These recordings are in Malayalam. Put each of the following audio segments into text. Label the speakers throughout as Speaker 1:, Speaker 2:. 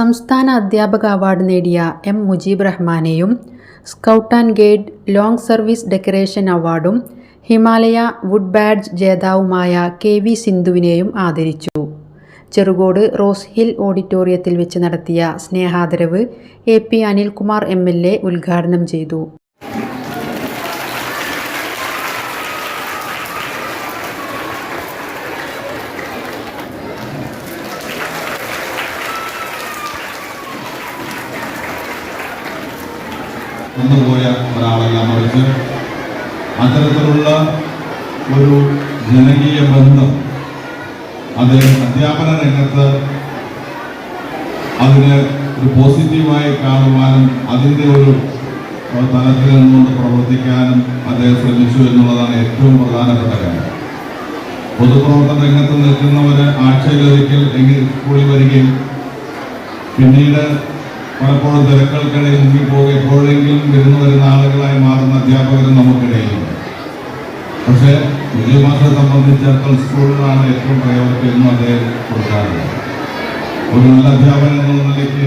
Speaker 1: സംസ്ഥാന അധ്യാപക അവാർഡ് നേടിയ M Mujeeb റഹ്മാനെയും scout and guide long service decoration അവാർഡും ഹിമാലയ വുഡ് ബാഡ്ജ് ജേതാവുമായ കെ വി സിന്ധുവിനെയും ആദരിച്ചു. ചെറുകോട് റോസ് ഹിൽ ഓഡിറ്റോറിയത്തിൽ വെച്ച് നടത്തിയ സ്നേഹാദരവ് A P Anilkumar M L A ഉദ്ഘാടനം ചെയ്തു.
Speaker 2: ഒന്നുപോയ ഒരാളല്ല മറിച്ച് അത്തരത്തിലുള്ള ഒരു ജനകീയ ബന്ധം അത് അധ്യാപന രംഗത്ത് അതിന് ഒരു പോസിറ്റീവായി കാണുവാനും അതിന്റെ ഒരു തലത്തിൽ നിന്നുകൊണ്ട് പ്രവർത്തിക്കാനും അദ്ദേഹം ശ്രമിച്ചു എന്നുള്ളതാണ് ഏറ്റവും പ്രധാനപ്പെട്ട കാര്യം. പൊതുപ്രവർത്തന രംഗത്ത് നിൽക്കുന്നവർ ആഴ്ചയിലൊരിക്കൽ എങ്കിൽ സ്കൂളിൽ വരികയും പിന്നീട് പലപ്പോഴും തിരക്കൾക്കിടയിൽ മുങ്ങിപ്പോകുക എപ്പോഴെങ്കിലും വരുന്നു വരുന്ന ആളുകളായി മാറുന്ന അധ്യാപകരും പക്ഷെ പക്ഷേ വിജയമാസത്തെ സംബന്ധിച്ചിടത്തോളം സ്കൂളിലാണ് ഏറ്റവും പ്രയോറിറ്റി എന്നും അദ്ദേഹം കൊടുക്കാറുള്ളത് ഒരു നല്ല അധ്യാപകൻ എന്നുള്ള നിലയ്ക്ക്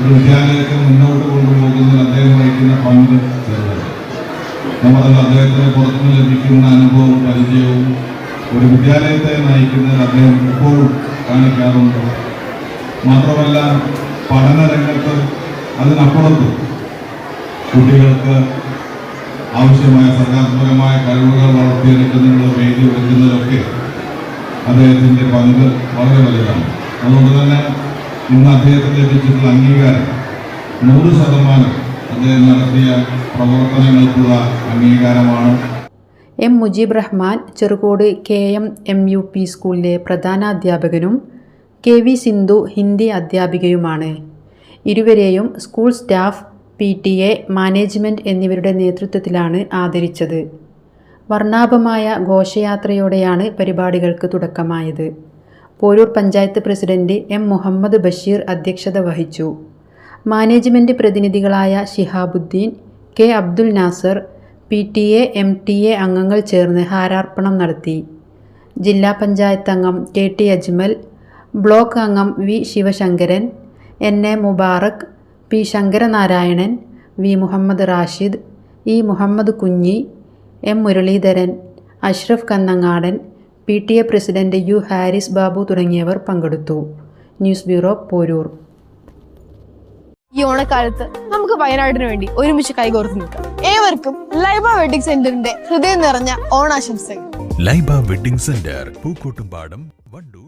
Speaker 2: ഒരു വിദ്യാലയത്തെ മുന്നോട്ട് കൊണ്ടുപോകുന്നതിൽ അദ്ദേഹം വഹിക്കുന്ന പങ്ക് ചെറുതാണ്. നമ്മളത് അദ്ദേഹത്തിന് പുറത്തുനിന്ന് ലഭിക്കുന്ന അനുഭവവും പരിചയവും ഒരു വിദ്യാലയത്തെ നയിക്കുന്നതിൽ അദ്ദേഹം എപ്പോഴും കാണിക്കാറുണ്ട്. മാത്രമല്ല പഠന രംഗത്ത് അതിനപ്പുറത്ത് കുട്ടികൾക്ക് ആവശ്യമായ സർഗാത്മകമായ കഴിവുകൾ വളർത്തിയെടുക്കുന്നതിനുള്ള വേദി ഒരുക്കുന്നതിലൊക്കെ അദ്ദേഹത്തിന്റെ പങ്ക് വളരെ വലുതാണ്. അതുകൊണ്ട് തന്നെ ഇന്ന് അദ്ദേഹത്തിന് ലഭിച്ചിട്ടുള്ള അംഗീകാരം നൂറ് ശതമാനം അദ്ദേഹം നടത്തിയ പ്രവർത്തനങ്ങൾക്കുള്ള അംഗീകാരമാണ്.
Speaker 1: M Mujeeb Rahman Cherukode K M M U P സ്കൂളിലെ പ്രധാനാധ്യാപകനും കെ വി സിന്ധു ഹിന്ദി അധ്യാപികയുമാണ്. ഇരുവരെയും school staff P T A management എന്നിവരുടെ നേതൃത്വത്തിലാണ് ആദരിച്ചത്. വർണാഭമായ ഘോഷയാത്രയോടെയാണ് പരിപാടികൾക്ക് തുടക്കമായത്. പോരൂർ പഞ്ചായത്ത് പ്രസിഡന്റ് എം മുഹമ്മദ് ബഷീർ അധ്യക്ഷത വഹിച്ചു. Management പ്രതിനിധികളായ Shihabuddin K Abdul Nasar P T A M T A അംഗങ്ങൾ ചേർന്ന് ഹാരാർപ്പണം നടത്തി. ജില്ലാ പഞ്ചായത്ത് അംഗം കെ ടി അജ്മൽ ബ്ലോക്ക് അംഗം V Sivasankaran N A Mubarak P Sankaranarayanan V Muhammad Rashid E Muhammad Kunhi M Muraleedharan Ashraf Kannangadan P T A president U Haris Babu തുടങ്ങിയവർ പങ്കെടുത്തു. News bureau Poroor.
Speaker 3: ഈ ഓണക്കാലത്ത് നമുക്ക് വയനാടിന് വേണ്ടി ഒരുമിച്ച് കൈകോർത്ത് നിൽക്കാം. ഏവർക്കും ലൈബ വെഡിങ് സെന്ററിന്റെ ഹൃദയം നിറഞ്ഞ ഓണാശംസകൾ.
Speaker 4: Laiba wedding centre Pookkottumpadam Wandoor.